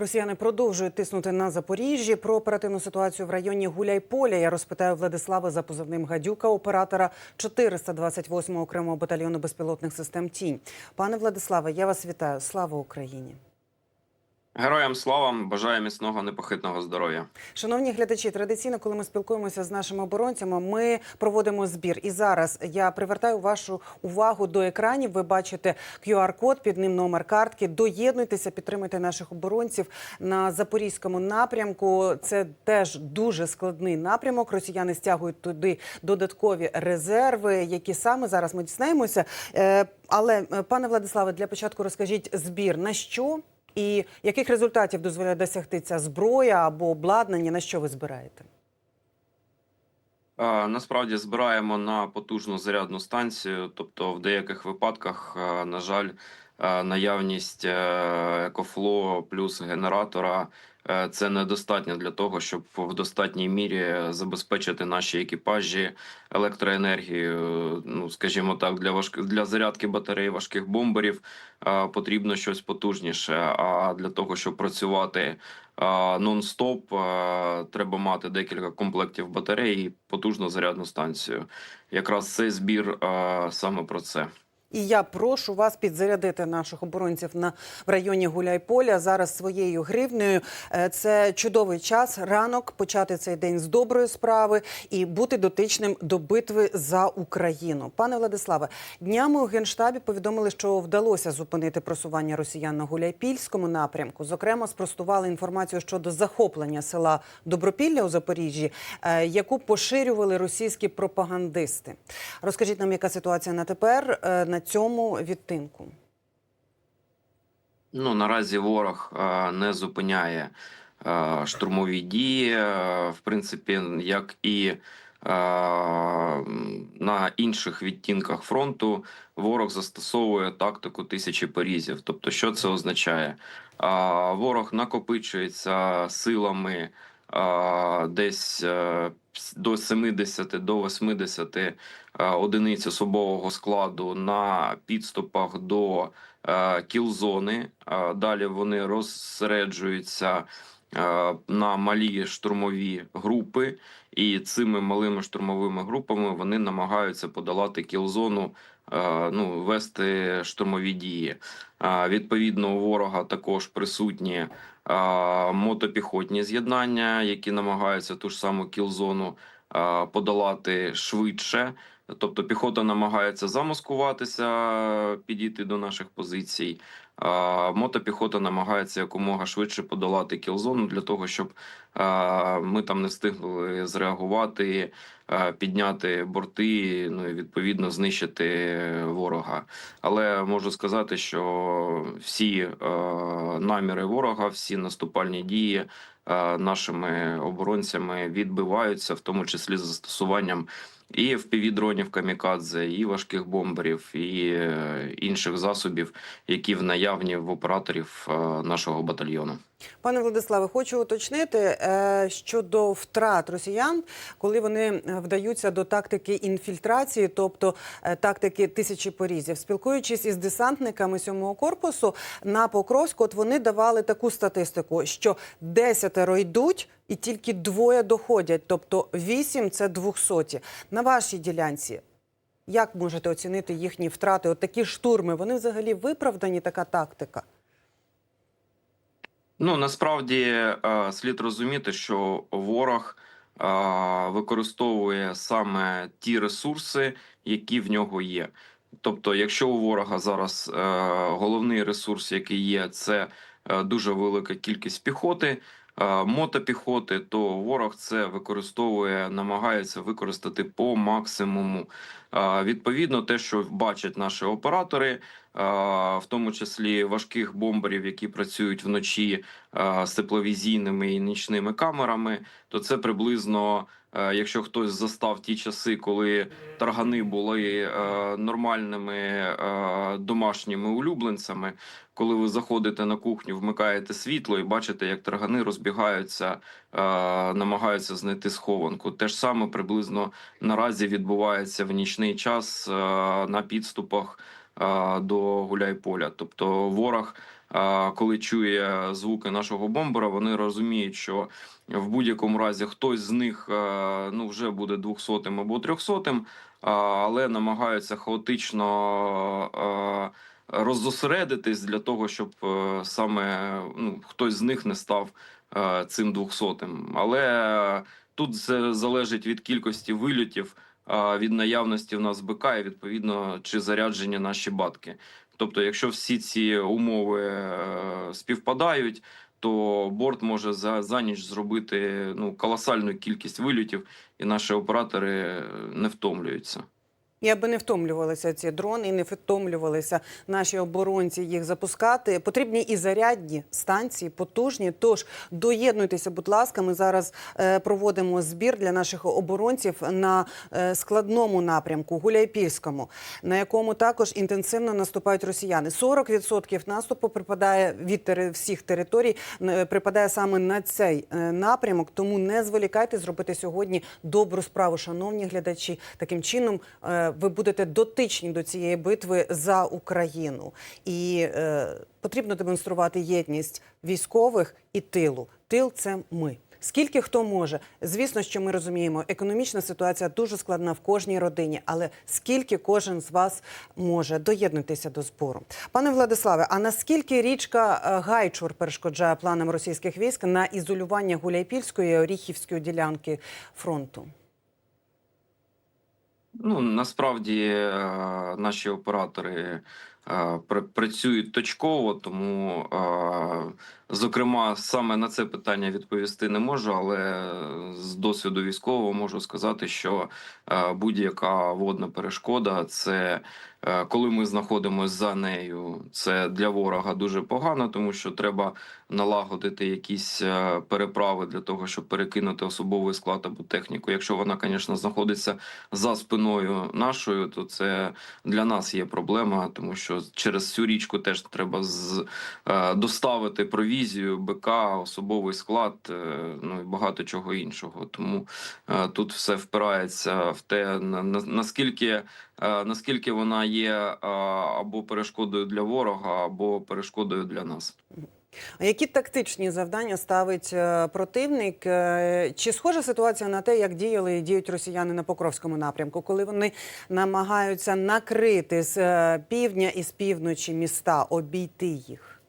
Росіяни продовжують тиснути на Запоріжжі. Про оперативну ситуацію в районі Гуляйполя я розпитаю Владислава за позивним Гадюка, оператора 428-го окремого батальйону безпілотних систем Тінь. Пане Владиславе, я вас вітаю. Слава Україні! Героям слава бажаю міцного непохитного здоров'я. Шановні глядачі, традиційно, коли ми спілкуємося з нашими оборонцями, ми проводимо збір. І зараз я привертаю вашу увагу до екранів. Ви бачите QR-код, під ним номер картки. Доєднуйтеся, підтримуйте наших оборонців на запорізькому напрямку. Це теж дуже складний напрямок. Росіяни стягують туди додаткові резерви, які саме зараз ми дізнаємося. Е, Але е, пане Владиславе, для початку розкажіть збір на що? І яких результатів дозволяє досягти ця зброя або обладнання? На що ви збираєте? Насправді збираємо на потужну зарядну станцію, тобто в деяких випадках, на жаль, наявність екофло плюс генератора це недостатньо для того, щоб в достатній мірі забезпечити наші екіпажі електроенергією. Ну, скажімо так, для важк... для зарядки батареї важких бомберів е, потрібно щось потужніше. А для того, щоб працювати е, нон-стоп, е, треба мати декілька комплектів батарей і потужну зарядну станцію. Якраз цей збір е, саме про це. І я прошу вас підзарядити наших оборонців на в районі Гуляйполя зараз своєю гривнею. Е, Це чудовий час, ранок почати цей день з доброї справи і бути дотичним до битви за Україну. Пане Владиславе, днями у генштабі повідомили, що вдалося зупинити просування росіян на Гуляйпільському напрямку. Зокрема, спростували інформацію щодо захоплення села Добропілля у Запоріжжі, е, яку поширювали російські пропагандисти. Розкажіть нам, яка ситуація на тепер е, цьому відтинку? Ну наразі ворог е, не зупиняє е, штурмові дії, е, в принципі, як і на інших відтінках фронту, ворог застосовує тактику тисячі порізів. Тобто, що це означає? Ворог накопичується силами десь до 70 до 80 е, одиниць особового складу на підступах до е, кілзони. Е, Далі вони розсереджуються на малі штурмові групи, і цими малими штурмовими групами вони намагаються подолати кілзону, ну вести штурмові дії. Е, Відповідно, у ворога також присутні е, мотопіхотні з'єднання, які намагаються ту ж саму кілзону е, подолати швидше. Тобто піхота намагається замаскуватися, підійти до наших позицій. А мотопіхота намагається якомога швидше подолати кілзону для того, щоб ми там не встигли зреагувати, підняти борти, ну і відповідно знищити ворога. Але можу сказати, що всі е, наміри ворога, всі наступальні дії е, нашими оборонцями відбиваються, в тому числі з застосуванням і впівдронів камікадзе, і важких бомберів, і е, інших засобів, які в наявні в операторів е, нашого батальйону. Пане Владиславе, хочу уточнити е, щодо втрат росіян, коли вони е, вдаються до тактики інфільтрації, тобто е, тактики тисячі порізів. Спілкуючись із десантниками сьомого корпусу на Покровську, от вони давали таку статистику, що десятеро йдуть. І тільки двоє доходять, тобто вісім це двохсоті. На вашій ділянці як можете оцінити їхні втрати? От такі штурми, вони взагалі виправдані, така тактика? Ну насправді е, слід розуміти, що ворог е, використовує саме ті ресурси, які в нього є. Тобто, якщо у ворога зараз е, головний ресурс, який є, це дуже велика кількість піхоти, мотопіхоти, то ворог це використовує, намагається використати по максимуму. Е, Відповідно, те, що бачать наші оператори, е, в тому числі важких бомберів, які працюють вночі е, з тепловізійними і нічними камерами, то це приблизно. Е, Якщо хтось застав ті часи, коли таргани були е, нормальними е, домашніми улюбленцями, коли ви заходите на кухню, вмикаєте світло і бачите, як таргани розбігаються, намагаються знайти схованку. Те ж саме приблизно наразі відбувається в нічний час на підступах до Гуляйполя. Тобто ворог коли чує звуки нашого бомбера, вони розуміють, що в будь-якому разі хтось з них е, ну вже буде 200-м або 300-м, але намагаються хаотично. е, Роззосередитись для того, щоб е, саме ну, хтось з них не став е, цим 200-м. Але тут це залежить від кількості вильотів, е, від наявності в нас БК і відповідно чи зарядження наші батки. Тобто, якщо всі ці умови е, співпадають, то борт може за, за ніч зробити ну колосальну кількість вильотів, і наші оператори е, не втомлюються. І аби не втомлювалися ці дрони, і не втомлювалися наші оборонці їх запускати. Потрібні і зарядні станції, потужні. Тож доєднуйтеся, будь ласка. Ми зараз е, проводимо збір для наших оборонців на е, складному напрямку Гуляйпільському, на якому також інтенсивно наступають росіяни. 40% наступу припадає від тери- всіх територій, е, припадає саме на цей напрямок. Тому не зволікайте зробити сьогодні добру справу, шановні глядачі. Таким чином ви будете дотичні до цієї битви за Україну, і е, потрібно демонструвати єдність військових і тилу. Тил це ми. Скільки хто може, звісно, що ми розуміємо, економічна ситуація дуже складна в кожній родині, але скільки кожен з вас може доєднуйтеся до збору, пане Владиславе. А наскільки річка е, Гайчур перешкоджає планам російських військ на ізолювання Гуляйпільської і Оріхівської ділянки фронту? Ну насправді е, наші оператори працюють точково, тому е, зокрема саме на це питання відповісти не можу, але з досвіду військового можу сказати, що е, будь-яка водна перешкода це. е, Коли ми знаходимося за нею, це для ворога дуже погано, тому що треба налагодити якісь е, переправи для того, щоб перекинути особовий склад або техніку. Якщо вона, звісно, знаходиться за спиною нашою, то це для нас є проблема, тому що через цю річку теж треба з, е, доставити провізію, БК, особовий склад, е, ну і багато чого іншого. Тому е, тут все впирається в те, на, на, наскільки, наскільки вона є або перешкодою для ворога, або перешкодою для нас. А які тактичні завдання ставить е, противник? Е, Чи схожа ситуація на те, як діяли і діють росіяни на Покровському напрямку, коли вони намагаються накрити з е, півдня і з півночі міста, обійти їх?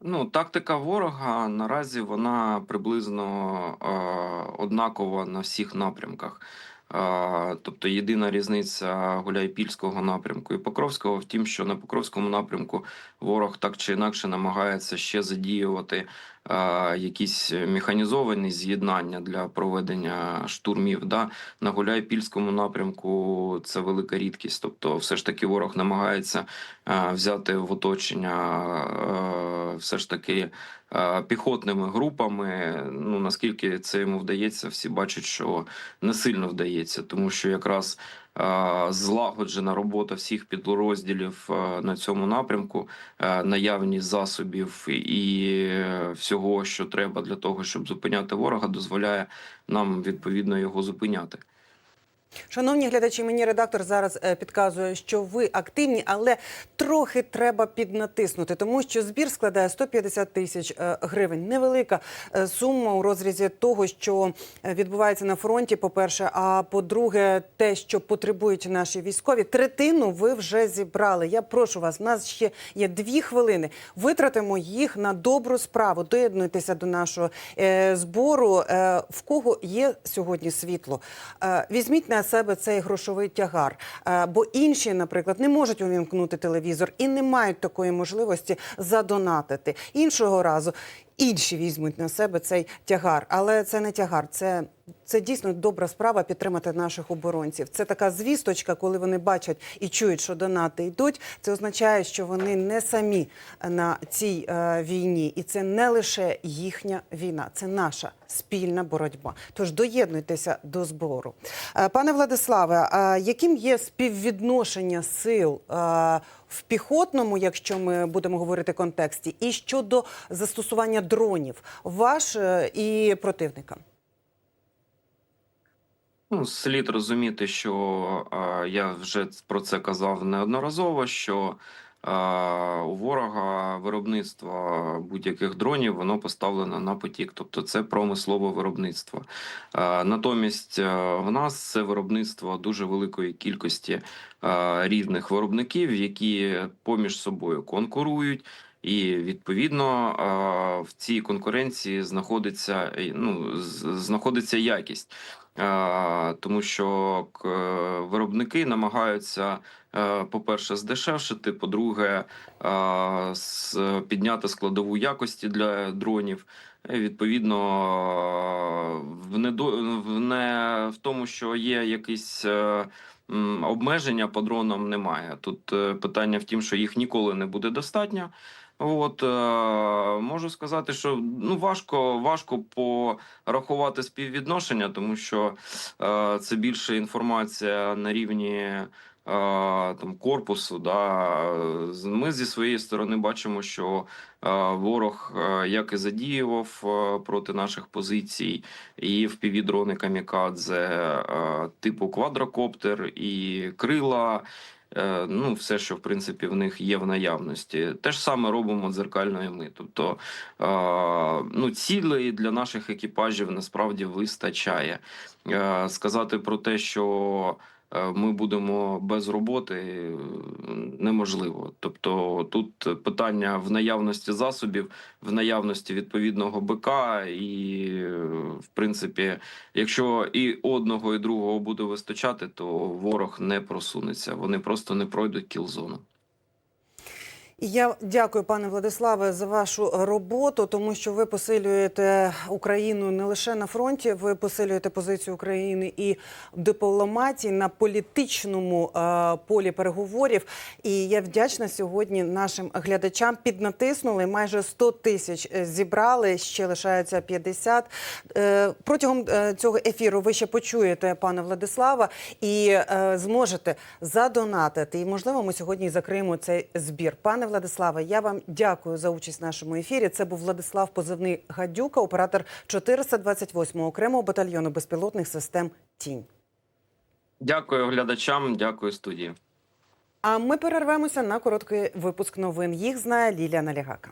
Ну, тактика ворога наразі вона приблизно е, однакова на всіх напрямках. Тобто єдина різниця Гуляйпільського напрямку і Покровського в тім, що на Покровському напрямку ворог так чи інакше намагається ще задіювати якісь механізовані з'єднання для проведення штурмів. Да? На Гуляйпільському напрямку це велика рідкість. Тобто, все ж таки ворог намагається взяти в оточення все ж таки е, піхотними групами. Ну наскільки це йому вдається, всі бачать, що не сильно вдається, тому що якраз е, злагоджена робота всіх підрозділів е, на цьому напрямку, наявність засобів і всього, що треба для того, щоб зупиняти ворога, дозволяє нам відповідно його зупиняти. Шановні глядачі, мені редактор зараз е, підказує, що ви активні, але трохи треба піднатиснути, тому що збір складає 150 тисяч е, гривень. Невелика е, сума у розрізі того, що відбувається на фронті. По-перше, а по-друге, те, що потребують наші військові, третину ви вже зібрали. Я прошу вас, у нас ще є дві хвилини. Витратимо їх на добру справу. Доєднуйтеся до нашого збору. В кого є сьогодні світло? Візьміть на себе цей грошовий тягар, Е, бо інші, наприклад, не можуть увімкнути телевізор і не мають такої можливості задонатити. Іншого разу інші візьмуть на себе цей тягар, але це не тягар, це. Це дійсно добра справа підтримати наших оборонців. Це така звісточка, коли вони бачать і чують, що донати йдуть. Це означає, що вони не самі на цій е, війні, і це не лише їхня війна, це наша спільна боротьба. Тож доєднуйтеся до збору. Е, пане Владиславе, а яким є співвідношення сил е, в піхотному, якщо ми будемо говорити контексті, і щодо застосування дронів ваш е, і противника? Ну, слід розуміти, що е, я вже про це казав неодноразово, що Е, У ворога виробництво будь-яких дронів воно поставлено на потік, тобто це промислове виробництво. Е, Натомість е, в нас це виробництво дуже великої кількості е, різних виробників, які поміж собою конкурують. І відповідно в цій конкуренції знаходиться ну знаходиться якість, тому що е, виробники намагаються, е, по-перше, здешевшити, по-друге, підняти складову якості для дронів. Відповідно, в недо в не в тому, що є якісь. е, Обмеження по дронам немає. Тут питання в тім, що їх ніколи не буде достатньо. От е, можу сказати, що ну важко, важко порахувати співвідношення, тому що е, це більше інформація на рівні е, там корпусу. Да. Ми зі своєї сторони бачимо, що ворог як і задіював проти наших позицій, і впівдрони камікадзе е, типу квадрокоптер, і крила. Е, Ну, все, що в принципі в них є в наявності, те ж саме робимо дзеркальної ми. Тобто, е, ну, цілей для наших екіпажів насправді вистачає. Е, Сказати про те, що ми будемо без роботи, е, неможливо. Тобто, тут питання в наявності засобів, в наявності відповідного БК, і е, в принципі, якщо і одного, і другого буде вистачати, то ворог не просунеться. Вони просто не пройдуть кілзону. Я дякую, пане Владиславе, за вашу роботу, тому що ви посилюєте Україну не лише на фронті, ви посилюєте позицію України і дипломатії на політичному е, полі переговорів. І я вдячна сьогодні нашим глядачам. Піднатиснули майже 100 тисяч зібрали. Ще лишається 50. Е, протягом е, цього ефіру ви ще почуєте пана Владислава і е, зможете задонатити. І можливо, ми сьогодні закриємо цей збір. Пане Владиславе, я вам дякую за участь в нашому ефірі. Це був Владислав Позивний Гадюка, оператор 428-го окремого батальйону безпілотних систем Тінь. Дякую глядачам, дякую студії. А ми перервемося на короткий випуск новин. Їх знає Лілія Налягака.